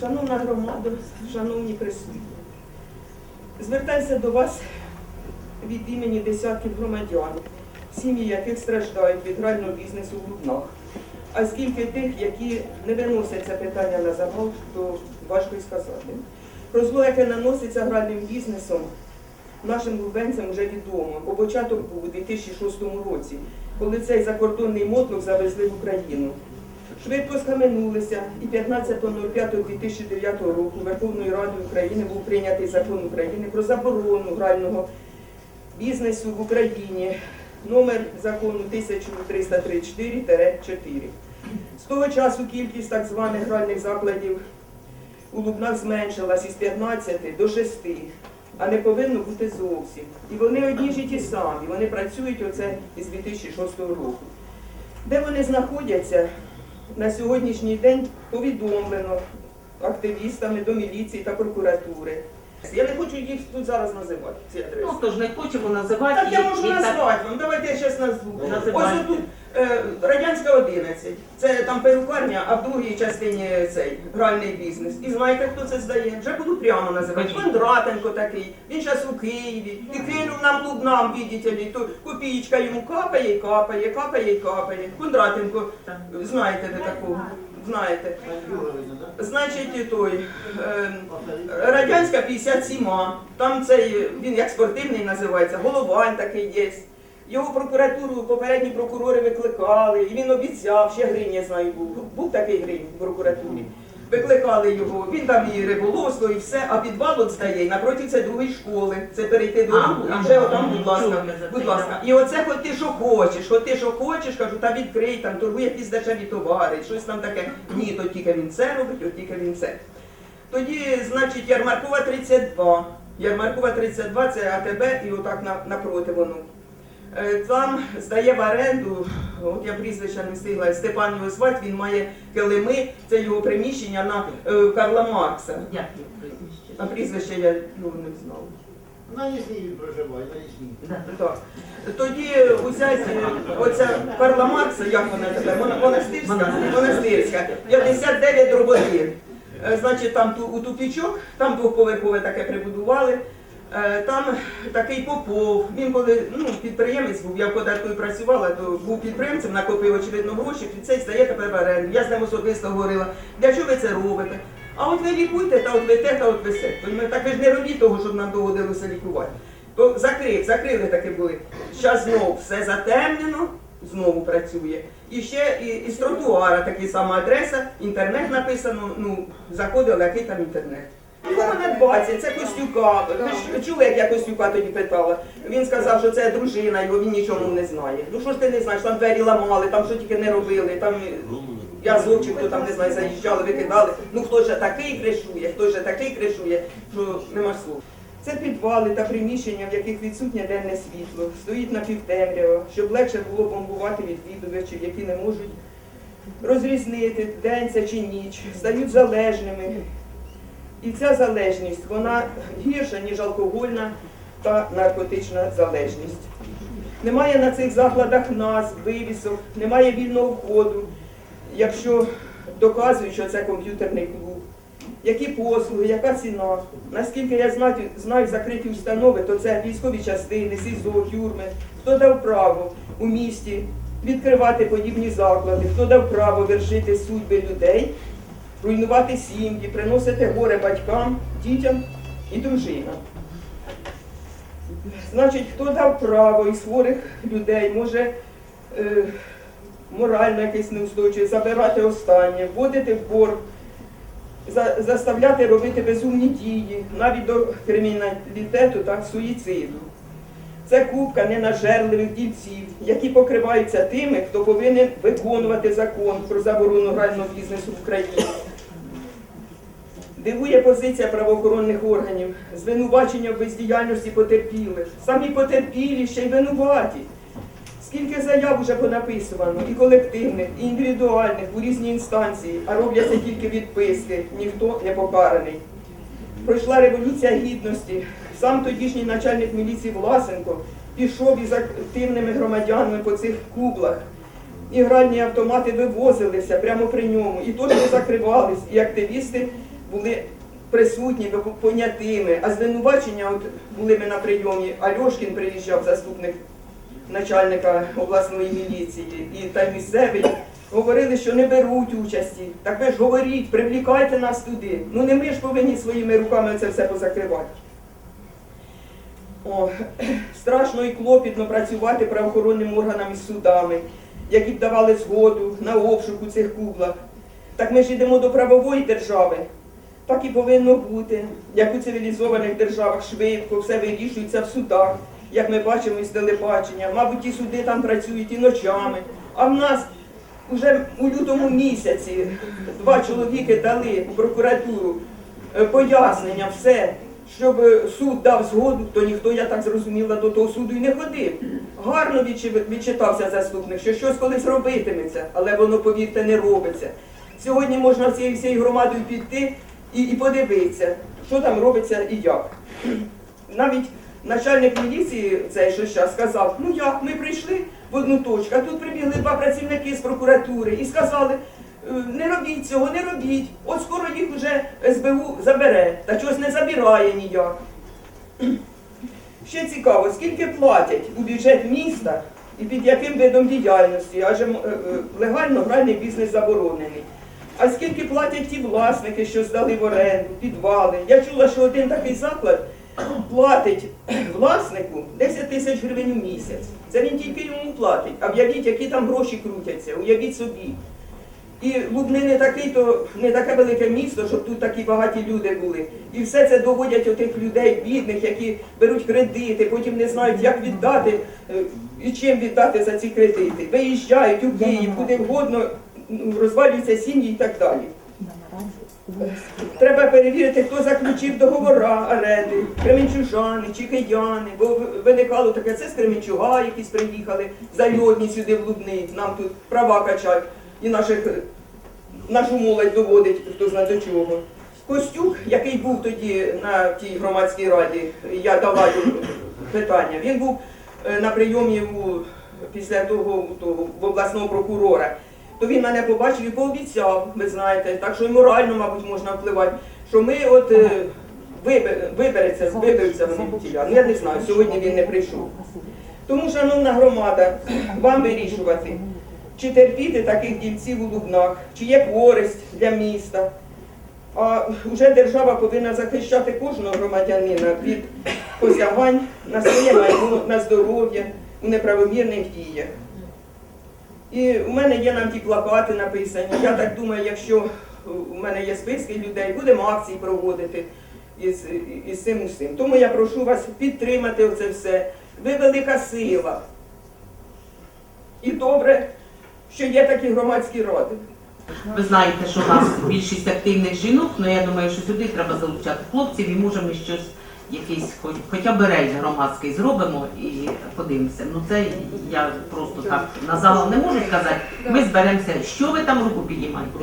Шановна громада, шановні присутні, звертаюся до вас від імені десятків громадян, сім'ї яких страждають від грального бізнесу в Лубнах. А скільки тих, які не виносять це питання на загал, то важко й сказати. Про зло, яке наноситься гральним бізнесом, нашим лубенцям вже відомо, бо початок був у 2006 році, коли цей закордонний мотлох завезли в Україну. Швидко схаменулися, і 15.05.2009 року Верховною Радою України був прийнятий закон України про заборону грального бізнесу в Україні, номер закону 1334-4. З того часу кількість так званих гральних закладів у Лубнах зменшилась із 15 до 6, а не повинно бути зовсім. І вони одні ж ті самі, вони працюють оце із 2006 року. Де вони знаходяться, на сьогоднішній день повідомлено активістами до міліції та прокуратури. Я не хочу їх тут зараз називати, ці адреси. Ну, то ж не хочемо називати. Так я їх, можу і так- назвати вам. Давайте я зараз назву. Називайте. Ось тут е, Радянська 11. Це там перукарня, а в другій частині цей гральний бізнес. І знаєте, хто це здає? Вже буду прямо називати. Кажіть. Кондратенко такий. Він зараз у Києві. І кинув нам лубнам, видите ли, то копієчка йому капає, і капає, капає, і капає. Кондратенко, Так. знаєте ви такого? Знаєте. Значить, той е, радянська 57, там цей він як спортивний називається, головань такий є. Його прокуратуру попередні прокурори викликали, і він обіцяв, ще гринь, я знаю, був. Був такий гринь в прокуратурі. Викликали його, він там і риболовство, і все, а підвал от стає напроти це другої школи. Це перейти А, дорогу, а, і вже а, отам, а, будь ласка, будь ласка. І оце хоч ти що хочеш, хоч ти що хочеш, кажу, та відкрий, там торгує якісь дешеві товари, щось там таке. Ні, то тільки він це робить, от тільки він це. Тоді, значить, Ярмаркова 32. Ярмаркова 32 це АТБ і отак напроти воно. Е, Там здає в оренду, от я прізвища не встигла, Степан його звати, він має килими, це його приміщення на е, Карла Маркса. Як його прізвище? А прізвище я ну, не знав. На Ясній він проживає, на Ясній. Так. Тоді взяти оця Карла Маркса, як вона тепер, Мона- монастирська, монастирська, 59 дроботин. Е, Значить, там ту- у тупічок, там двохповерхове таке прибудували. Е, Там такий Попов, він коли ну, підприємець був, я в податку працювала, то був підприємцем, накопив очевидно гроші, і цей здає тепер в оренду. Я з ним особисто говорила, для чого ви це робите? А от ви лікуйте, та от ви те, та от ви се. Понімаєте? Так ви ж не робіть того, щоб нам доводилося лікувати. То закрив, закрили таки були. Зараз знову все затемнено, знову працює. І ще і, і з тротуара така сама адреса, інтернет написано, ну, заходили, який там інтернет. Його не 20, це Костюка. Ви ж чули, як я Костюка тоді питала. Він сказав, що це дружина його, він нічого не знає. Ну що ж ти не знаєш, там двері ламали, там що тільки не робили, там я зовчив, хто там не знаю, заїжджали, викидали. Ну хто ж такий кришує, хто ж такий кришує, що нема слов. Це підвали та приміщення, в яких відсутнє денне світло, стоїть на півтемрява, щоб легше було бомбувати відвідувачів, які не можуть розрізнити, день це чи ніч, стають залежними. І ця залежність, вона гірша, ніж алкогольна та наркотична залежність. Немає на цих закладах назв, вивісок, немає вільного входу, якщо доказують, що це комп'ютерний клуб. Які послуги, яка ціна? Наскільки я знаю, знаю закриті установи, то це військові частини, СІЗО, тюрми. Хто дав право у місті відкривати подібні заклади, хто дав право вершити судьби людей, руйнувати сім'ї, приносити горе батькам, дітям і дружинам. Значить, хто дав право із хворих людей може е, морально якесь неустойчиве, забирати останнє, вводити в борг, за- заставляти робити безумні дії, навіть до криміналітету та суїциду. Це купка ненажерливих дільців, які покриваються тими, хто повинен виконувати закон про заборону грального бізнесу в Україні. Дивує позиція правоохоронних органів, звинувачення в бездіяльності потерпілих. Самі потерпілі ще й винуваті. Скільки заяв вже понаписувано, і колективних, і індивідуальних у різні інстанції, а робляться тільки відписки, ніхто не покараний. Пройшла революція гідності. Сам тодішній начальник міліції Власенко пішов із активними громадянами по цих кублах. І гральні автомати вивозилися прямо при ньому, і точно закривались, і активісти були присутні, понятими, а звинувачення, от були ми на прийомі, Альошкін приїжджав, заступник начальника обласної міліції і та місцевий, говорили, що не беруть участі. Так ви ж говоріть, привлікайте нас туди. Ну не ми ж повинні своїми руками це все позакривати. О, страшно і клопітно працювати правоохоронним органам і судами, які б давали згоду на обшук у цих кублах. Так ми ж йдемо до правової держави. Так і повинно бути, як у цивілізованих державах швидко, все вирішується в судах, як ми бачимо із телебачення. Мабуть, ті суди там працюють і ночами. А в нас вже у лютому місяці два чоловіки дали у прокуратуру е, пояснення, все, щоб суд дав згоду, то ніхто, я так зрозуміла, до того суду і не ходив. Гарно відчитався заступник, що щось колись робитиметься, але воно, повірте, не робиться. Сьогодні можна всією громадою піти і, і подивитися, що там робиться і як. Навіть начальник міліції, цей що зараз сказав, ну як, ми прийшли в одну точку, а тут прибігли два працівники з прокуратури і сказали, «Е, не робіть цього, не робіть. От скоро їх вже СБУ забере, та чогось не забирає ніяк. Ще цікаво, скільки платять у бюджет міста і під яким видом діяльності, адже е, е, легально гральний бізнес заборонений. А скільки платять ті власники, що здали в оренду, підвали? Я чула, що один такий заклад платить власнику 10 тисяч гривень у місяць. Це він тільки йому платить. А в'явіть, які там гроші крутяться, уявіть собі. І Лубни не такий, то не таке велике місто, щоб тут такі багаті люди були. І все це доводять отих людей, бідних, які беруть кредити, потім не знають, як віддати е, і чим віддати за ці кредити. Виїжджають у Київ, куди вгодно, розвалюються сім'ї і так далі. Треба перевірити, хто заключив договора оренди, кременчужани чи кияни, бо виникало таке, це з Кременчуга, якісь приїхали, зальотні сюди в Лубни, нам тут права качать і наших, нашу молодь доводить, хто знає до чого. Костюк, який був тоді на тій громадській раді, я дала питання, він був е, на прийомі у, після того, того в обласного прокурора то він мене побачив і пообіцяв, ви знаєте, так що і морально, мабуть, можна впливати, що ми от е, вибе- вибереться, виберуться вони в тіля. Ну я не знаю, сьогодні він не прийшов. Тому, шановна громада, вам вирішувати, чи терпіти таких дільців у Лубнах, чи є користь для міста. А вже держава повинна захищати кожного громадянина від посягань на своє майно, на здоров'я у неправомірних діях. І у мене є нам ті плакати написані. Я так думаю, якщо у мене є списки людей, будемо акції проводити із, із цим усім. Тому я прошу вас підтримати оце все. Ви велика сила. І добре, що є такі громадські ради. Ви знаєте, що у нас більшість активних жінок, але я думаю, що сюди треба залучати хлопців і може ми щось якийсь хоч- хоча б рейд громадський зробимо і подивимося. Ну це я просто так на залу не можу сказати. Ми зберемося, що ви там руку підіймаєте.